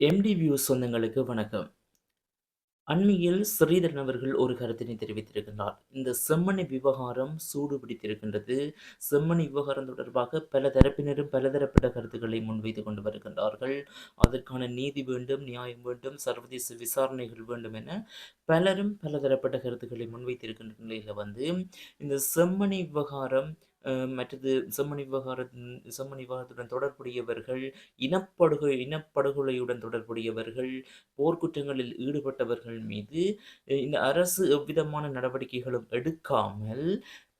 Empty view சொந்தங்களுக்கு வணக்கம். அண்மையில் ஸ்ரீதரன் அவர்கள் ஒரு கருத்தினை தெரிவித்திருக்கின்றார். இந்த செம்மணி விவகாரம் சூடு பிடித்திருக்கின்றது. செம்மணி விவகாரம் தொடர்பாக பல தரப்பினரும் பலதரப்பட்ட கருத்துக்களை முன்வைத்து கொண்டு வருகின்றார்கள். அதற்கான நீதி வேண்டும், நியாயம் வேண்டும், சர்வதேச விசாரணைகள் வேண்டும் என பலரும் பலதரப்பட்ட கருத்துக்களை முன்வைத்திருக்கின்ற நிலையில் வந்து, இந்த செம்மணி விவகாரம் மற்றது செம்மணி விவகாரத்தின் செம்மணி விவகாரத்துடன் தொடர்புடையவர்கள், இனப்படுகொலை இனப்படுகொலையுடன் தொடர்புடையவர்கள், போர்க்குற்றங்களில் ஈடுபட்டவர்கள் மீது இந்த அரசு எவ்விதமான நடவடிக்கைகளும் எடுக்காமல்,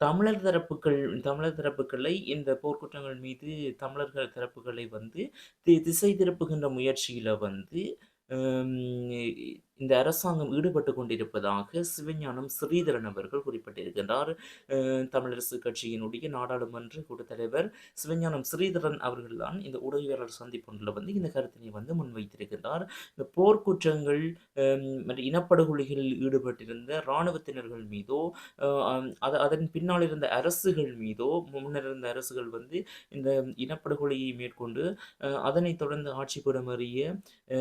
தமிழர் தரப்புகள் தமிழர் தரப்புகளை இந்த போர்க்குற்றங்கள் மீது தமிழர்கள் தரப்புகளை வந்து தி திசை திருப்புகின்ற முயற்சியில் வந்து இந்த அரசாங்கம் ஈடுபட்டு கொண்டிருப்பதாக சிவஞானம் ஸ்ரீதரன் அவர்கள் குறிப்பிட்டிருக்கின்றார். தமிழரசு கட்சியினுடைய நாடாளுமன்ற கூட்டத்தலைவர் சிவஞானம் ஸ்ரீதரன் அவர்கள் தான் இந்த ஊடகவியலாளர் சந்திப்பொன்றில் வந்து இந்த கருத்தினை வந்து முன்வைத்திருக்கின்றார். இந்த போர்க்குற்றங்கள் மற்றும் இனப்படுகொலைகளில் ஈடுபட்டிருந்த இராணுவத்தினர்கள் மீதோ, அது அதன் பின்னால் இருந்த அரசுகள் மீதோ, முன்னர் இருந்த அரசுகள் வந்து இந்த இனப்படுகொலையை மேற்கொண்டு, அதனைத் தொடர்ந்து ஆட்சிபுறமேறிய அ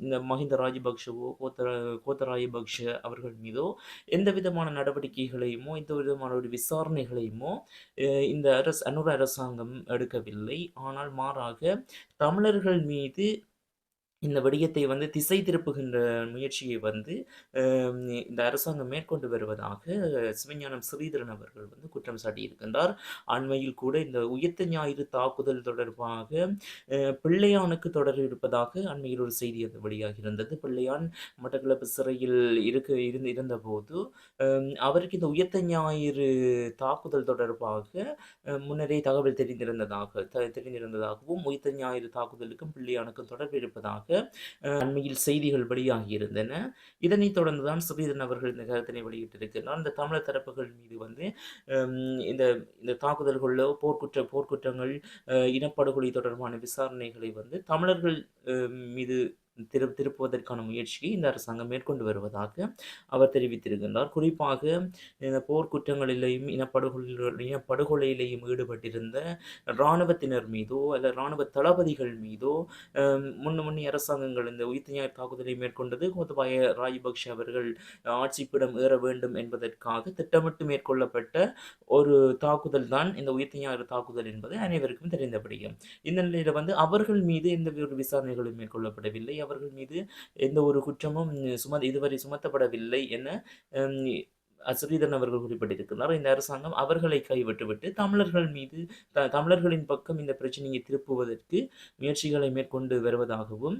இந்த மஹிந்த ராஜபக்ஷவோ, கோத்தர கோத்த ராஜபக்ஷ அவர்கள் மீதோ எந்த விதமான நடவடிக்கைகளையுமோ, எந்த விதமான ஒரு விசாரணைகளையுமோ இந்த அரசு அனுர அரசாங்கம் எடுக்கவில்லை. ஆனால் மாறாக தமிழர்கள் மீது இந்த விடயத்தை வந்து திசை திருப்புகின்ற முயற்சியை வந்து இந்த அரசாங்கம் மேற்கொண்டு வருவதாக சிவஞானம் ஸ்ரீதரன் அவர்கள் வந்து குற்றம் சாட்டியிருக்கின்றார். அண்மையில் கூட இந்த உயர்த்த ஞாயிறு தாக்குதல் தொடர்பாக பிள்ளையானுக்கு தொடர்பு இருப்பதாக அண்மையில் ஒரு செய்தி அது வெளியாகி இருந்தது. பிள்ளையான் மட்டக்களப்பு சிறையில் இருக்க இருந்து இருந்தபோது, அவருக்கு இந்த உயர்த்த ஞாயிறு தாக்குதல் தொடர்பாக முன்னரே தகவல் தெரிந்திருந்ததாக த தெரிந்திருந்ததாகவும், உயர்த்த ஞாயிறு தாக்குதலுக்கும் பிள்ளையானுக்கும் தொடர்பு இருப்பதாக அண்மையில் செய்திகள் வெளியாகியிருந்தன இதனைத் தொடர்ந்து தான் ஸ்ரீதரன் அவர்கள் இந்த கருத்தினை வெளியிட்டிருக்கிறார். இந்த தமிழர் தரப்புகள் மீது வந்து இந்த இந்த தாக்குதல்களோ, போர்க்குற்ற போர்க்குற்றங்கள், இனப்படுகொலை தொடர்பான விசாரணைகளை வந்து தமிழர்கள் மீது திரு திருப்புவதற்கான முயற்சியை இந்த அரசாங்கம் மேற்கொண்டு வருவதாக அவர் தெரிவித்திருக்கின்றார். குறிப்பாக இந்த போர்க்குற்றங்களிலேயும், இனப்படுகொலை இனப்படுகொலையிலேயும் ஈடுபட்டிருந்த இராணுவத்தினர் மீதோ, அல்ல இராணுவ தளபதிகள் மீதோ, அ முன்ன அரசாங்கங்கள் இந்த உயிர்த்த தாக்குதலை மேற்கொண்டது கோத்தபாய ராஜபக்ஷ அவர்கள் ஆட்சிப்பிடம் ஏற வேண்டும் என்பதற்காக திட்டமிட்டு மேற்கொள்ளப்பட்ட ஒரு தாக்குதல் தான் இந்த உயிர்த்த தாக்குதல் என்பது அனைவருக்கும் தெரிந்தபடியும் இந்த நிலையில் வந்து அவர்கள் மீது எந்த ஒரு விசாரணைகளும் மேற்கொள்ளப்படவில்லை. அவர்கள் மீது எந்த ஒரு குற்றமும் சும இதுவரை சுமத்தப்படவில்லை என ஸ்ரீதரன் அவர்கள் குறிப்பிட்டிருக்கிறார். இந்த அரசாங்கம் அவர்களை கைவிட்டுவிட்டு தமிழர்கள் மீது த தமிழர்களின் பக்கம் இந்த பிரச்சனையை திருப்புவதற்கு முயற்சிகளை மேற்கொண்டு வருவதாகவும்,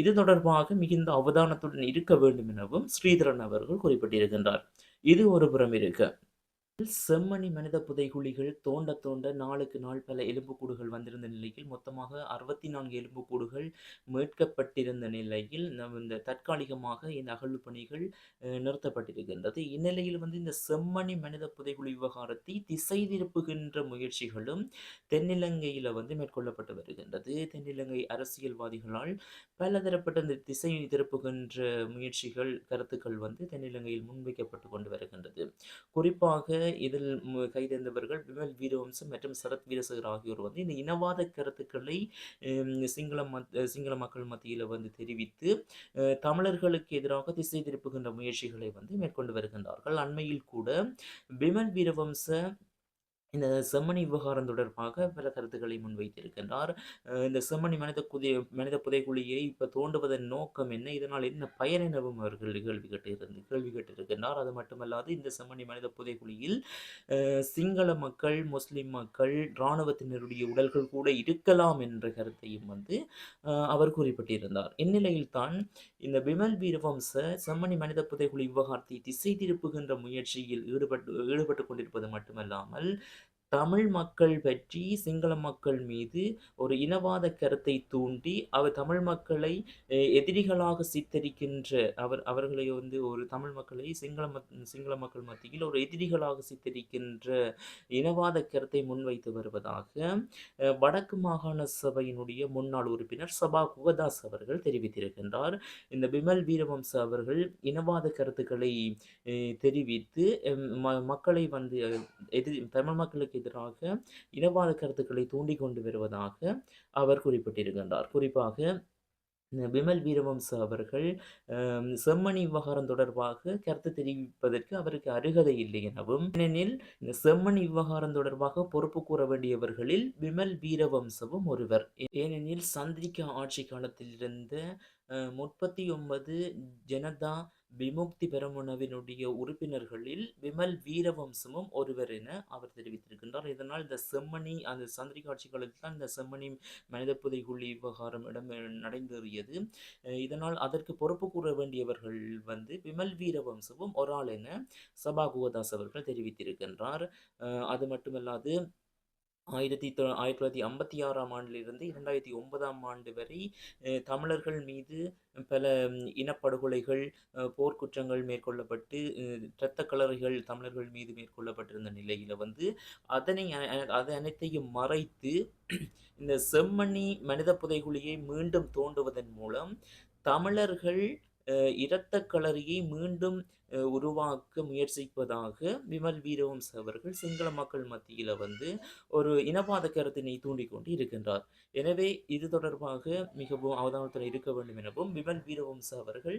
இது தொடர்பாக மிகுந்த அவதானத்துடன் இருக்க வேண்டும் எனவும் ஸ்ரீதரன் அவர்கள் குறிப்பிட்டிருக்கின்றார். இது ஒரு புறம் இருக்க. செம்மணி மனித புதைகுழிகள் தோண்ட தோண்ட நாளுக்கு நாள் பல எலும்புக்கூடுகள் வந்திருந்த நிலையில், மொத்தமாக 64 எலும்புக்கூடுகள் மீட்கப்பட்டிருந்த நிலையில், நம் இந்த தற்காலிகமாக இந்த அகழ்வு பணிகள் நிறுத்தப்பட்டிருக்கின்றது. இந்நிலையில் வந்து இந்த செம்மணி மனித புதைகுழி விவகாரத்தை திசை திருப்புகின்ற முயற்சிகளும் தென்னிலங்கையில் வந்து மேற்கொள்ளப்பட்டு வருகின்றது. தென்னிலங்கை அரசியல்வாதிகளால் பலதரப்பட்ட இந்த திசை திருப்புகின்ற முயற்சிகள், கருத்துக்கள் வந்து தென்னிலங்கையில் முன்வைக்கப்பட்டு கொண்டு வருகின்றது. குறிப்பாக இதில் மு கைதேர்ந்தவர்கள் விமல் வீரவம்சம் மற்றும் சரத் வீரசகர் ஆகியோர் வந்து இந்த இனவாத கருத்துக்களை சிங்கள மத் சிங்கள மக்கள் மத்தியில் வந்து தெரிவித்து, தமிழர்களுக்கு எதிராக திசை திருப்புகின்ற முயற்சிகளை வந்து மேற்கொண்டு வருகின்றார்கள். அண்மையில் கூட விமல் வீரவம்ச இந்த செம்மணி விவகாரம் தொடர்பாக பல கருத்துக்களை முன்வைத்திருக்கின்றார். இந்த செம்மணி மனித குதி மனித புதைக்குழியை இப்போ தோண்டுவதன் நோக்கம் என்ன? இதனால் என்ன பயன் எனவும் அவர்கள் கேள்வி கேட்டிருந்து கேள்வி கேட்டிருக்கின்றார். அது மட்டுமல்லாது இந்த செம்மணி மனித புதைக்குழியில் சிங்கள மக்கள், முஸ்லிம் மக்கள், இராணுவத்தினருடைய உடல்கள் கூட இருக்கலாம் என்ற கருத்தையும் வந்து அவர் குறிப்பிட்டிருந்தார். இந்நிலையில் தான் இந்த விமல் வீரவம்ச செம்மணி மனித புதைக்குழி விவகாரத்தை திசை திருப்புகின்ற முயற்சியில் ஈடுபட்டு ஈடுபட்டு கொண்டிருப்பது மட்டுமல்லாமல், தமிழ் மக்கள் பற்றி சிங்கள மக்கள் மீது ஒரு இனவாத கருத்தை தூண்டி, அவர் தமிழ் மக்களை எதிரிகளாக சித்தரிக்கின்ற அவர் அவர்களை வந்து ஒரு தமிழ் மக்களை சிங்கள மக் சிங்கள மக்கள் மத்தியில் ஒரு எதிரிகளாக சித்தரிக்கின்ற இனவாத கருத்தை முன்வைத்து வருவதாக, வடக்கு மாகாண சபையினுடைய முன்னாள் உறுப்பினர் சபா குகதாஸ் அவர்கள் தெரிவித்திருக்கின்றார். இந்த விமல் வீரவம்ச அவர்கள் இனவாத கருத்துக்களை தெரிவித்து, ம மக்களை வந்து எதிரி தமிழ் மக்களுக்கு எதிராக இனவாத கருத்துக்களை தூண்டி கொண்டு வருவதாக அவர் குறிப்பிட்டிருக்கின்றார். குறிப்பாக விமல் வீரவம்ச அவர்கள் செம்மணி விவகாரம் தொடர்பாக கருத்து தெரிவிப்பதற்கு அவருக்கு அருகதை இல்லை எனவும் ஏனெனில் இந்த செம்மணி விவகாரம் தொடர்பாக பொறுப்பு கூற வேண்டியவர்களில் விமல் வீரவம்சவும் ஒருவர் ஏனெனில் சந்திரிகா ஆட்சி காலத்தில் இருந்த முப்பத்தி ஒன்பது ஜனதா விமுக்தி பெருமுனவினுடைய உறுப்பினர்களில் விமல் வீரவம்சமும் ஒருவர் என அவர் தெரிவித்திருக்கின்றார். இதனால் இந்த செம்மணி அந்த சந்திரிகா ஆட்சி தான் இந்த செம்மணி மனித புதைகுழி விவகாரம் இடம் நடைபெறியது இதனால் அதற்கு பொறுப்பு கூற வேண்டியவர்கள் வந்து விமல் வீரவம்சமும் ஒரு ஆள் என சபா குவதாஸ் அவர்கள் தெரிவித்திருக்கின்றார். அது மட்டுமல்லாது ஆயிரத்தி தொ ஆயிரத்தி தொள்ளாயிரத்தி ஐம்பத்தி ஆறாம் ஆண்டிலிருந்து இரண்டாயிரத்தி ஒன்பதாம் ஆண்டு வரை தமிழர்கள் மீது பல இனப்படுகொலைகள் போர்க்குற்றங்கள் மேற்கொள்ளப்பட்டு இரத்த கலர்கள் தமிழர்கள் மீது மேற்கொள்ளப்பட்டிருந்த நிலையில் வந்து அதனை அது அனைத்தையும் மறைத்து இந்த செம்மணி மனித புதைகுழியை மீண்டும் தோண்டுவதன் மூலம் தமிழர்கள் இரத்த களரியை மீண்டும் உருவாக்க முயற்சிப்பதாக விமல் வீரவம்ச அவர்கள் சிங்கள மக்கள் மத்தியில் வந்து ஒரு இனவாத கருத்தினை தூண்டிக்கொண்டு இருக்கின்றார். எனவே இது தொடர்பாக மிகவும் அவதானத்தில் இருக்க வேண்டும் எனவும் விமல் வீரவம்ச அவர்கள்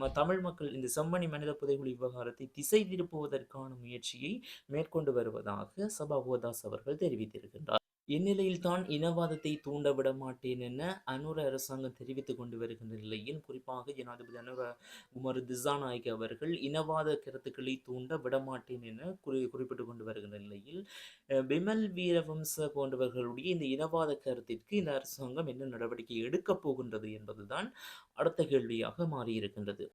ம- தமிழ் மக்கள் இந்த செம்மணி மனித புதைகுழி விவகாரத்தை திசை திருப்புவதற்கான முயற்சியை மேற்கொண்டு வருவதாக சபா கோதாஸ் அவர்கள் தெரிவித்திருக்கின்றார். இந்நிலையில்தான் இனவாதத்தை தூண்ட விட மாட்டேன் என அனுர அரசாங்கம் தெரிவித்துக் கொண்டு வருகின்ற நிலையில் குறிப்பாக ஜனாதிபதி அனுர குமார் திசாநாயக் அவர்கள் இனவாத கருத்துக்களை தூண்ட விடமாட்டேன் என குறி குறிப்பிட்டு கொண்டு வருகின்ற நிலையில் பிமல் வீரவம்ச போன்றவர்களுடைய இந்த இனவாத கருத்திற்கு இந்த அரசாங்கம் என்ன நடவடிக்கை எடுக்கப் போகின்றது என்பதுதான் அடுத்த கேள்வியாக மாறியிருக்கின்றது.